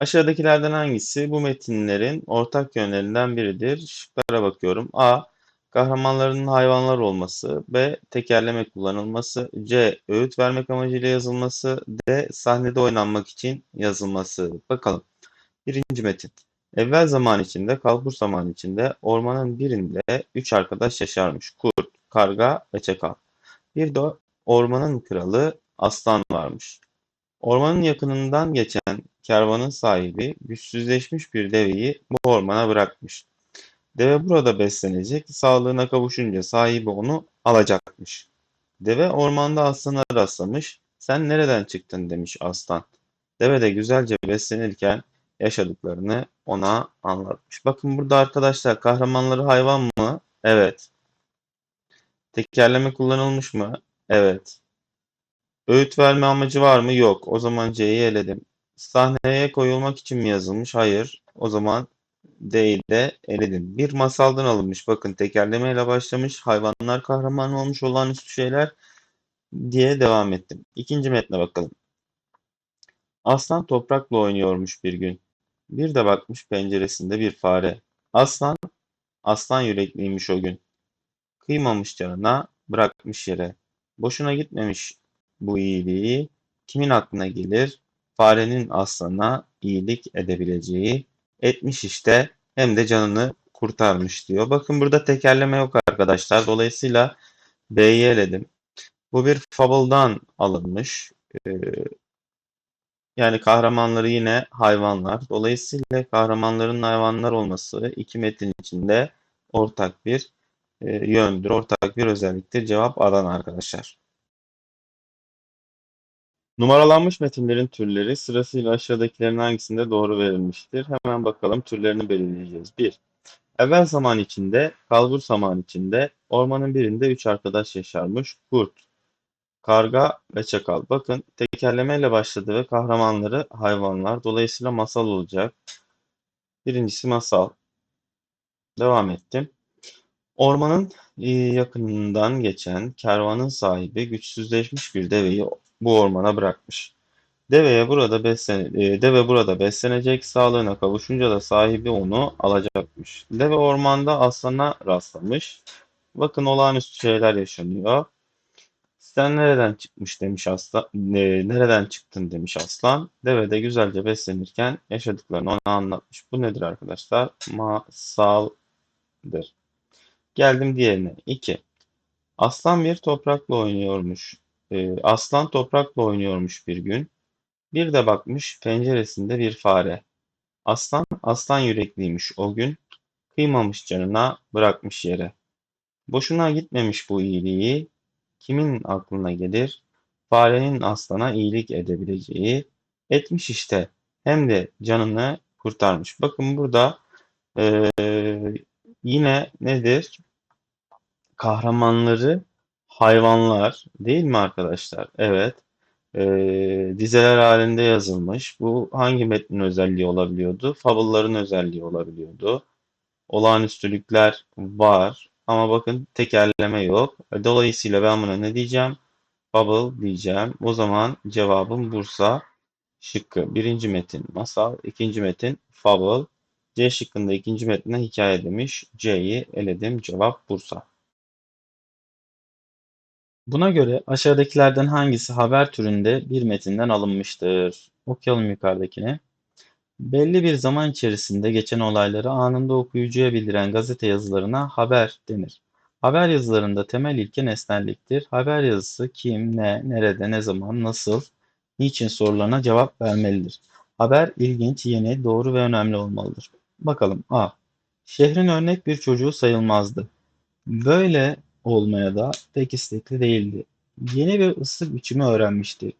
Aşağıdakilerden hangisi bu metinlerin ortak yönlerinden biridir? Şıklara bakıyorum. A. Kahramanların hayvanlar olması. B. Tekerleme kullanılması. C. Öğüt vermek amacıyla yazılması. D. Sahnede oynanmak için yazılması. Bakalım. Birinci metin. Evvel zaman içinde, kalbur zaman içinde, ormanın birinde üç arkadaş yaşarmış. Kurt, karga ve çakal. Bir de ormanın kralı aslan varmış. Ormanın yakınından geçen kervanın sahibi güçsüzleşmiş bir deveyi bu ormana bırakmış. Deve burada beslenecek, sağlığına kavuşunca sahibi onu alacakmış. Deve ormanda aslana rastlamış, sen nereden çıktın demiş aslan. Deve de güzelce beslenirken yaşadıklarını ona anlatmış. Bakın burada arkadaşlar kahramanları hayvan mı? Evet. Tekerleme kullanılmış mı? Evet. Öğüt verme amacı var mı? Yok. O zaman C'yi eledim. Sahneye koyulmak için mi yazılmış? Hayır. O zaman D'yi de eledim. Bir masaldan alınmış. Bakın tekerlemeyle başlamış. Hayvanlar kahraman olmuş olağanüstü şeyler diye devam ettim. İkinci metne bakalım. Aslan toprakla oynuyormuş bir gün. Bir de bakmış penceresinde bir fare. Aslan, aslan yürekliymiş o gün. Kıymamış canına, bırakmış yere. Boşuna gitmemiş bu iyiliği. Kimin aklına gelir? Farenin aslana iyilik edebileceği. Etmiş işte hem de canını kurtarmış diyor. Bakın burada tekerleme yok arkadaşlar. Dolayısıyla B'yi eledim. Bu bir fable'dan alınmış. Ee, yani kahramanları yine hayvanlar. Dolayısıyla kahramanların hayvanlar olması iki metin içinde ortak bir e, yöndür, ortak bir özelliktir. Cevap Adana arkadaşlar. Numaralanmış metinlerin türleri sırasıyla aşağıdakilerin hangisinde doğru verilmiştir? Hemen bakalım türlerini belirleyeceğiz. 1. Evvel zaman içinde, kalbur zaman içinde, ormanın birinde üç arkadaş yaşarmış. Kurt, karga ve çakal. Bakın tekerlemeyle başladı ve kahramanları hayvanlar. Dolayısıyla masal olacak. Birincisi masal. Devam ettim. Ormanın e, yakınından geçen kervanın sahibi güçsüzleşmiş bir deveyi bu ormana bırakmış. Deveye burada beslen e, deve burada beslenecek, sağlığına kavuşunca da sahibi onu alacakmış. Deve ormanda aslana rastlamış. Bakın olağanüstü şeyler yaşanıyor. Sen nereden çıkmış demiş aslan, e, nereden çıktın demiş aslan. Deve de güzelce beslenirken yaşadıklarını ona anlatmış. Bu nedir arkadaşlar? Masaldır. Geldim diğerine. 2. Aslan bir toprakla oynuyormuş. Ee, aslan toprakla oynuyormuş bir gün. Bir de bakmış penceresinde bir fare. Aslan aslan yürekliymiş o gün. Kıymamış canına bırakmış yere. Boşuna gitmemiş bu iyiliği. Kimin aklına gelir? Farenin aslana iyilik edebileceği. Etmiş işte. Hem de canını kurtarmış. Bakın burada e, yine nedir? Kahramanları hayvanlar değil mi arkadaşlar? Evet. Ee, dizeler halinde yazılmış. Bu hangi metnin özelliği olabiliyordu? Fable'ların özelliği olabiliyordu. Olağanüstülükler var. Ama bakın tekerleme yok. Dolayısıyla ben buna ne diyeceğim? Fable diyeceğim. O zaman cevabım Bursa şıkkı. Birinci metin masal, ikinci metin fable. C şıkkında ikinci metne hikaye demiş. C'yi eledim. Cevap Bursa. Buna göre aşağıdakilerden hangisi haber türünde bir metinden alınmıştır? Okuyalım yukarıdakini. Belli bir zaman içerisinde geçen olayları anında okuyucuya bildiren gazete yazılarına haber denir. Haber yazılarında temel ilke nesnelliktir. Haber yazısı kim, ne, nerede, ne zaman, nasıl, niçin sorularına cevap vermelidir. Haber ilginç, yeni, doğru ve önemli olmalıdır. Bakalım A. Şehrin örnek bir çocuğu sayılmazdı. Böyle olmaya da pek istekli değildi. Yeni bir ıslık biçimi öğrenmişti.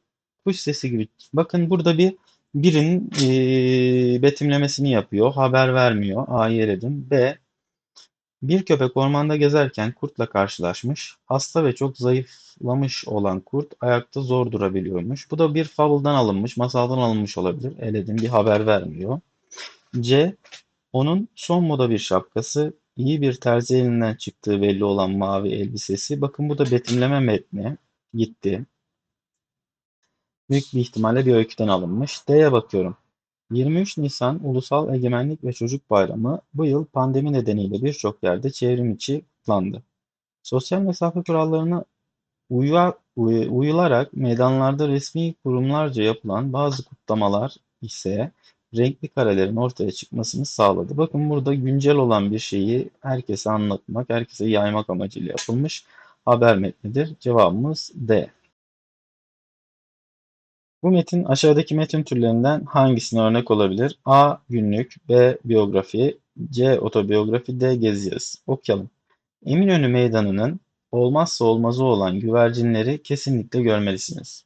Kuş sesi gibi. Bakın burada bir birinin e, betimlemesini yapıyor. Haber vermiyor. A'yı eledim. B. Bir köpek ormanda gezerken kurtla karşılaşmış. Hasta ve çok zayıflamış olan kurt ayakta zor durabiliyormuş. Bu da bir fable'dan alınmış, masaldan alınmış olabilir. Eledim bir haber vermiyor. C. Onun son moda bir şapkası, iyi bir terzi elinden çıktığı belli olan mavi elbisesi. Bakın bu da betimleme metni. Gitti. Büyük bir ihtimalle bir öyküden alınmış. D'ye bakıyorum. 23 Nisan Ulusal Egemenlik ve Çocuk Bayramı bu yıl pandemi nedeniyle birçok yerde çevrim içi kutlandı. Sosyal mesafe kurallarına uyar, uy- uyularak meydanlarda resmi kurumlarca yapılan bazı kutlamalar ise renkli karelerin ortaya çıkmasını sağladı. Bakın burada güncel olan bir şeyi herkese anlatmak, herkese yaymak amacıyla yapılmış haber metnidir. Cevabımız D. Bu metin aşağıdaki metin türlerinden hangisine örnek olabilir? A. Günlük B. Biyografi C. Otobiyografi D. Gezi yazısı. Okuyalım. Eminönü Meydanı'nın olmazsa olmazı olan güvercinleri kesinlikle görmelisiniz.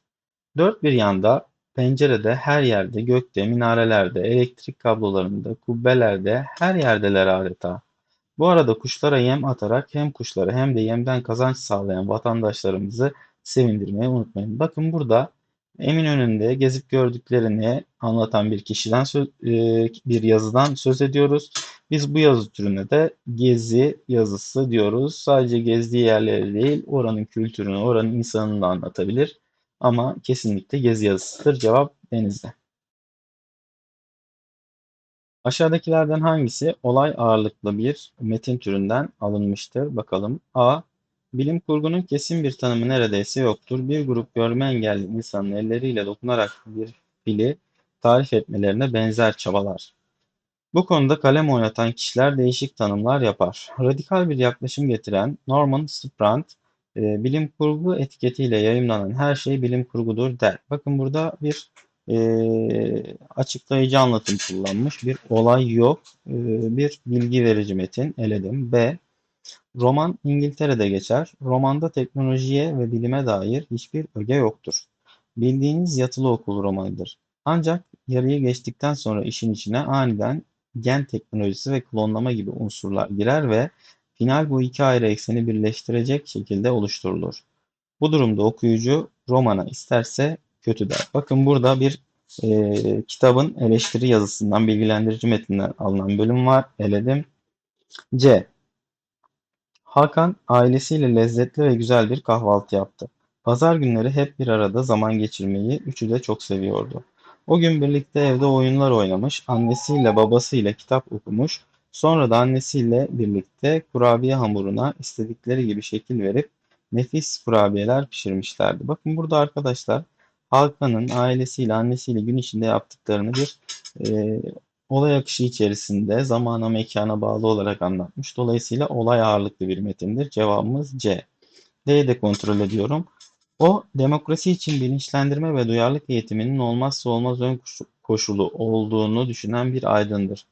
Dört bir yanda, pencerede, her yerde, gökte, minarelerde, elektrik kablolarında, kubbelerde, her yerdeler adeta. Bu arada kuşlara yem atarak hem kuşları hem de yemden kazanç sağlayan vatandaşlarımızı sevindirmeyi unutmayın. Bakın burada Eminönü'nde gezip gördüklerini anlatan bir kişiden söz, e, bir yazıdan söz ediyoruz. Biz bu yazı türüne de gezi yazısı diyoruz. Sadece gezdiği yerleri değil, oranın kültürünü, oranın insanını da anlatabilir. Ama kesinlikle gezi yazısıdır. Cevap denizde. Aşağıdakilerden hangisi olay ağırlıklı bir metin türünden alınmıştır? Bakalım. A. Bilim kurgunun kesin bir tanımı neredeyse yoktur. Bir grup görme engelli insanın elleriyle dokunarak bir fili tarif etmelerine benzer çabalar. Bu konuda kalem oynatan kişiler değişik tanımlar yapar. Radikal bir yaklaşım getiren Norman Sprant, e, bilim kurgu etiketiyle yayımlanan her şey bilim kurgudur der. Bakın burada bir e, açıklayıcı anlatım kullanmış. Bir olay yok. E, bir bilgi verici metin eledim. B. Roman İngiltere'de geçer. Romanda teknolojiye ve bilime dair hiçbir öge yoktur. Bildiğiniz yatılı okul romanıdır. Ancak yarıyı geçtikten sonra işin içine aniden gen teknolojisi ve klonlama gibi unsurlar girer ve final bu iki ayrı ekseni birleştirecek şekilde oluşturulur. Bu durumda okuyucu romana isterse kötü der. Bakın burada bir e, kitabın eleştiri yazısından, bilgilendirici metinden alınan bölüm var. Eledim. C. Hakan ailesiyle lezzetli ve güzel bir kahvaltı yaptı. Pazar günleri hep bir arada zaman geçirmeyi üçü de çok seviyordu. O gün birlikte evde oyunlar oynamış, annesiyle babasıyla kitap okumuş, sonra da annesiyle birlikte kurabiye hamuruna istedikleri gibi şekil verip nefis kurabiyeler pişirmişlerdi. Bakın burada arkadaşlar Hakan'ın ailesiyle annesiyle gün içinde yaptıklarını bir e, olay akışı içerisinde zamana mekana bağlı olarak anlatmış. Dolayısıyla olay ağırlıklı bir metindir. Cevabımız C. D'yi de kontrol ediyorum. O, demokrasi için bilinçlendirme ve duyarlılık eğitiminin olmazsa olmaz ön koşulu olduğunu düşünen bir aydındır.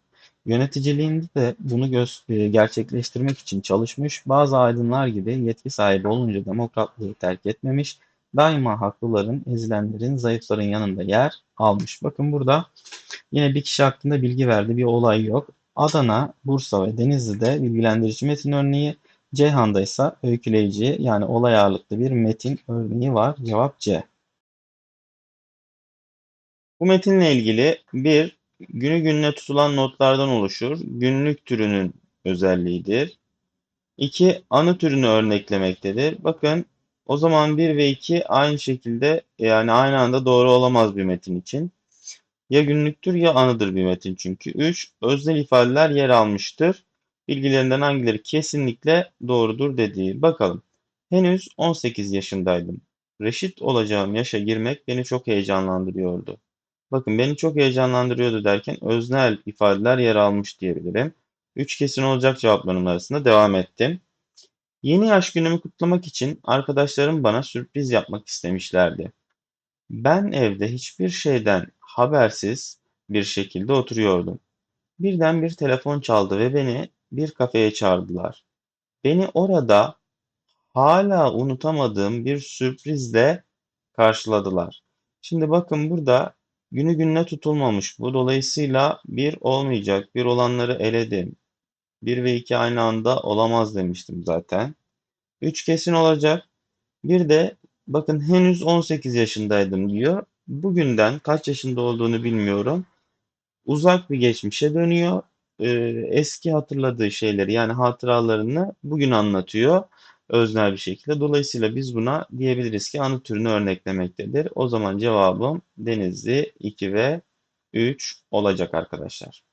Yöneticiliğinde de bunu e, gerçekleştirmek için çalışmış, bazı aydınlar gibi yetki sahibi olunca demokratlığı terk etmemiş, daima haklıların, ezilenlerin, zayıfların yanında yer almış. Bakın burada yine bir kişi hakkında bilgi verdi, bir olay yok. Adana, Bursa ve Denizli'de bilgilendirici metin örneği, Ceyhan'da ise öyküleyici yani olay ağırlıklı bir metin örneği var. Cevap C. Bu metinle ilgili bir günü gününe tutulan notlardan oluşur. Günlük türünün özelliğidir. 2. Anı türünü örneklemektedir. Bakın o zaman 1 ve 2 aynı şekilde yani aynı anda doğru olamaz bir metin için. Ya günlüktür ya anıdır bir metin çünkü. 3. Öznel ifadeler yer almıştır. Bilgilerinden hangileri kesinlikle doğrudur dediği. Bakalım. Henüz 18 yaşındaydım. Reşit olacağım yaşa girmek beni çok heyecanlandırıyordu. Bakın beni çok heyecanlandırıyordu derken öznel ifadeler yer almış diyebilirim. Üç kesin olacak cevaplarım arasında devam ettim. Yeni yaş günümü kutlamak için arkadaşlarım bana sürpriz yapmak istemişlerdi. Ben evde hiçbir şeyden habersiz bir şekilde oturuyordum. Birden bir telefon çaldı ve beni bir kafeye çağırdılar. Beni orada hala unutamadığım bir sürprizle karşıladılar. Şimdi bakın burada günü gününe tutulmamış bu. Dolayısıyla bir olmayacak. Bir olanları eledim. Bir ve iki aynı anda olamaz demiştim zaten. Üç kesin olacak. Bir de bakın henüz 18 yaşındaydım diyor. Bugünden kaç yaşında olduğunu bilmiyorum. Uzak bir geçmişe dönüyor e, eski hatırladığı şeyleri yani hatıralarını bugün anlatıyor öznel bir şekilde. Dolayısıyla biz buna diyebiliriz ki anı türünü örneklemektedir. O zaman cevabım Denizli 2 ve 3 olacak arkadaşlar.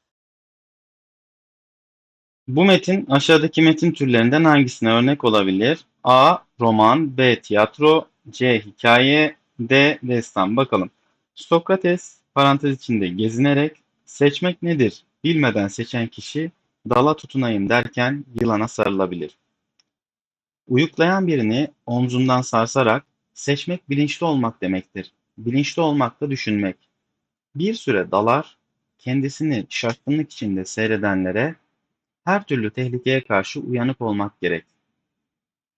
Bu metin aşağıdaki metin türlerinden hangisine örnek olabilir? A. Roman B. Tiyatro C. Hikaye D. Destan. Bakalım. Sokrates parantez içinde gezinerek seçmek nedir? Bilmeden seçen kişi dala tutunayım derken yılana sarılabilir. Uyuklayan birini omzundan sarsarak seçmek bilinçli olmak demektir. Bilinçli olmak da düşünmek. Bir süre dalar, kendisini şaşkınlık içinde seyredenlere her türlü tehlikeye karşı uyanık olmak gerek.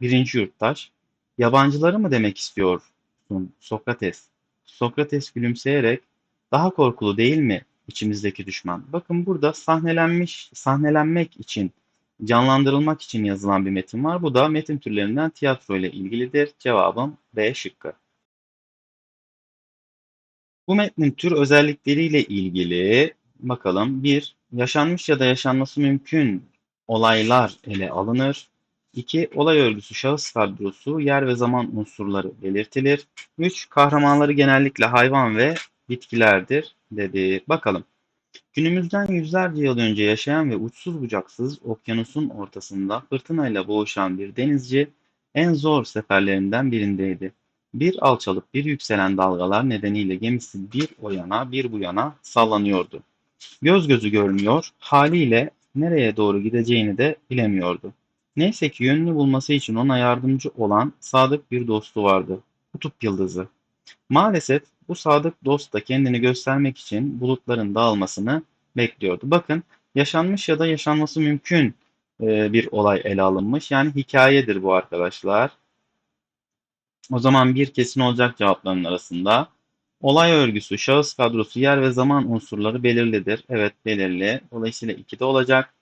Birinci yurttaş, yabancıları mı demek istiyorsun Sokrates? Sokrates gülümseyerek, daha korkulu değil mi içimizdeki düşman? Bakın burada sahnelenmiş, sahnelenmek için, canlandırılmak için yazılan bir metin var. Bu da metin türlerinden tiyatro ile ilgilidir. Cevabım B şıkkı. Bu metnin tür özellikleriyle ilgili bakalım. 1. Yaşanmış ya da yaşanması mümkün olaylar ele alınır. 2. Olay örgüsü, şahıs kadrosu, yer ve zaman unsurları belirtilir. 3. Kahramanları genellikle hayvan ve bitkilerdir dedi. Bakalım. Günümüzden yüzlerce yıl önce yaşayan ve uçsuz bucaksız okyanusun ortasında fırtınayla boğuşan bir denizci en zor seferlerinden birindeydi. Bir alçalıp bir yükselen dalgalar nedeniyle gemisi bir o yana bir bu yana sallanıyordu. Göz gözü görmüyor, haliyle nereye doğru gideceğini de bilemiyordu. Neyse ki yönünü bulması için ona yardımcı olan sadık bir dostu vardı. Kutup Yıldızı. Maalesef bu sadık dost da kendini göstermek için bulutların dağılmasını bekliyordu. Bakın yaşanmış ya da yaşanması mümkün e, bir olay ele alınmış. Yani hikayedir bu arkadaşlar. O zaman bir kesin olacak cevapların arasında. Olay örgüsü, şahıs kadrosu, yer ve zaman unsurları belirlidir. Evet belirli. Dolayısıyla 2'de olacak.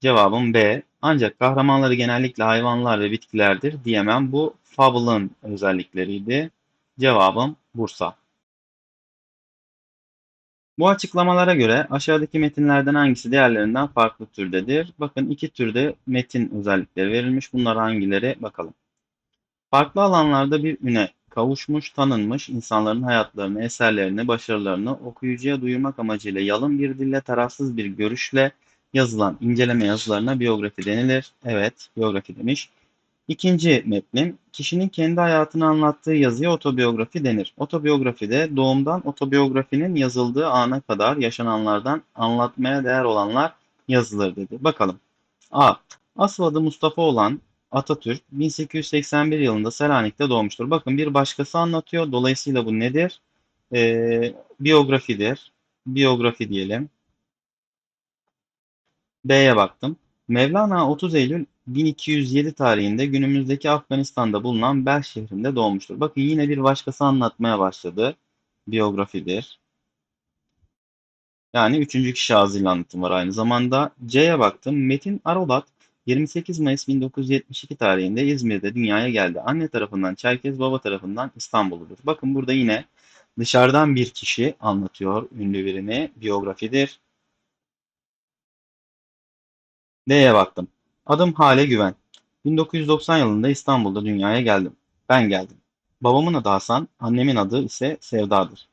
Cevabım B. Ancak kahramanları genellikle hayvanlar ve bitkilerdir diyemem. Bu Fable'ın özellikleriydi. Cevabım Bursa. Bu açıklamalara göre aşağıdaki metinlerden hangisi diğerlerinden farklı türdedir? Bakın iki türde metin özellikleri verilmiş. Bunlar hangileri? Bakalım. Farklı alanlarda bir üne kavuşmuş, tanınmış insanların hayatlarını, eserlerini, başarılarını okuyucuya duyurmak amacıyla yalın bir dille, tarafsız bir görüşle yazılan inceleme yazılarına biyografi denilir. Evet, biyografi demiş. İkinci metnin, kişinin kendi hayatını anlattığı yazıya otobiyografi denir. Otobiyografide doğumdan otobiyografinin yazıldığı ana kadar yaşananlardan anlatmaya değer olanlar yazılır dedi. Bakalım. A. Asıl adı Mustafa olan Atatürk 1881 yılında Selanik'te doğmuştur. Bakın bir başkası anlatıyor. Dolayısıyla bu nedir? Ee, biyografidir. Biyografi diyelim. B'ye baktım. Mevlana 30 Eylül 1207 tarihinde günümüzdeki Afganistan'da bulunan Bel şehrinde doğmuştur. Bakın yine bir başkası anlatmaya başladı. Biyografidir. Yani üçüncü kişi ağzıyla anlatım var aynı zamanda. C'ye baktım. Metin Arolat 28 Mayıs 1972 tarihinde İzmir'de dünyaya geldi. Anne tarafından Çerkez, baba tarafından İstanbulludur. Bakın burada yine dışarıdan bir kişi anlatıyor ünlü birini. Biyografidir. D'ye baktım. Adım Hale Güven. 1990 yılında İstanbul'da dünyaya geldim. Ben geldim. Babamın adı Hasan, annemin adı ise Sevda'dır.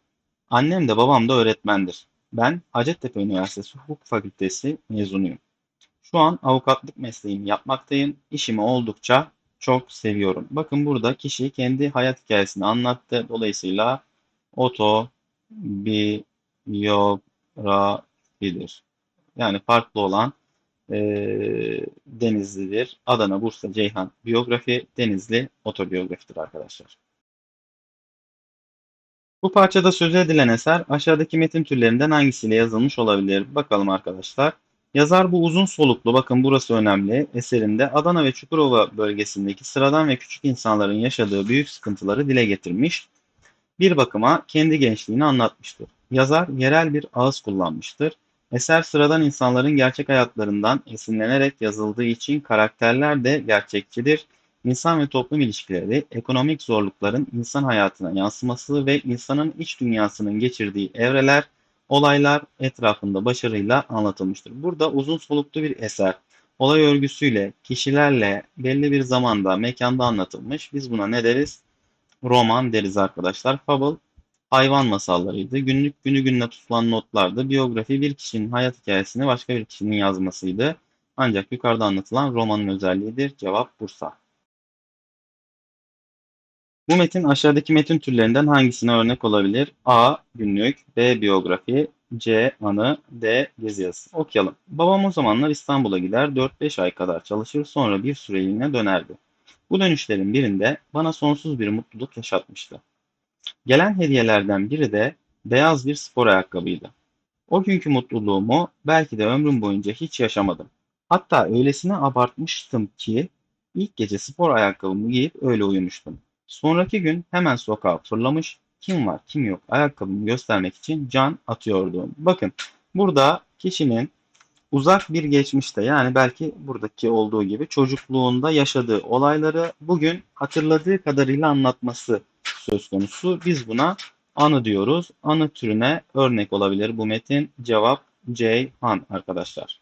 Annem de babam da öğretmendir. Ben Hacettepe Üniversitesi Hukuk Fakültesi mezunuyum. Şu an avukatlık mesleğimi yapmaktayım. İşimi oldukça çok seviyorum. Bakın burada kişi kendi hayat hikayesini anlattı. Dolayısıyla otobiyografidir. Yani farklı olan e, Denizli'dir. Adana, Bursa, Ceyhan biyografi, Denizli otobiyografidir arkadaşlar. Bu parçada söz edilen eser aşağıdaki metin türlerinden hangisiyle yazılmış olabilir? Bakalım arkadaşlar. Yazar bu uzun soluklu, bakın burası önemli, eserinde Adana ve Çukurova bölgesindeki sıradan ve küçük insanların yaşadığı büyük sıkıntıları dile getirmiş. Bir bakıma kendi gençliğini anlatmıştır. Yazar yerel bir ağız kullanmıştır. Eser sıradan insanların gerçek hayatlarından esinlenerek yazıldığı için karakterler de gerçekçidir. İnsan ve toplum ilişkileri, ekonomik zorlukların insan hayatına yansıması ve insanın iç dünyasının geçirdiği evreler, olaylar etrafında başarıyla anlatılmıştır. Burada uzun soluklu bir eser, olay örgüsüyle, kişilerle belli bir zamanda, mekanda anlatılmış. Biz buna ne deriz? Roman deriz arkadaşlar. Fable hayvan masallarıydı. Günlük günü gününe tutulan notlardı. Biyografi bir kişinin hayat hikayesini başka bir kişinin yazmasıydı. Ancak yukarıda anlatılan romanın özelliğidir. Cevap Bursa. Bu metin aşağıdaki metin türlerinden hangisine örnek olabilir? A. Günlük B. Biyografi C. Anı D. Gezi yazısı. Okuyalım. Babam o zamanlar İstanbul'a gider 4-5 ay kadar çalışır sonra bir süreliğine dönerdi. Bu dönüşlerin birinde bana sonsuz bir mutluluk yaşatmıştı. Gelen hediyelerden biri de beyaz bir spor ayakkabıydı. O günkü mutluluğumu belki de ömrüm boyunca hiç yaşamadım. Hatta öylesine abartmıştım ki ilk gece spor ayakkabımı giyip öyle uyumuştum. Sonraki gün hemen sokağa fırlamış, kim var kim yok ayakkabımı göstermek için can atıyordum. Bakın burada kişinin uzak bir geçmişte yani belki buradaki olduğu gibi çocukluğunda yaşadığı olayları bugün hatırladığı kadarıyla anlatması söz konusu. Biz buna anı diyoruz. Anı türüne örnek olabilir bu metin. Cevap Ceyhan arkadaşlar.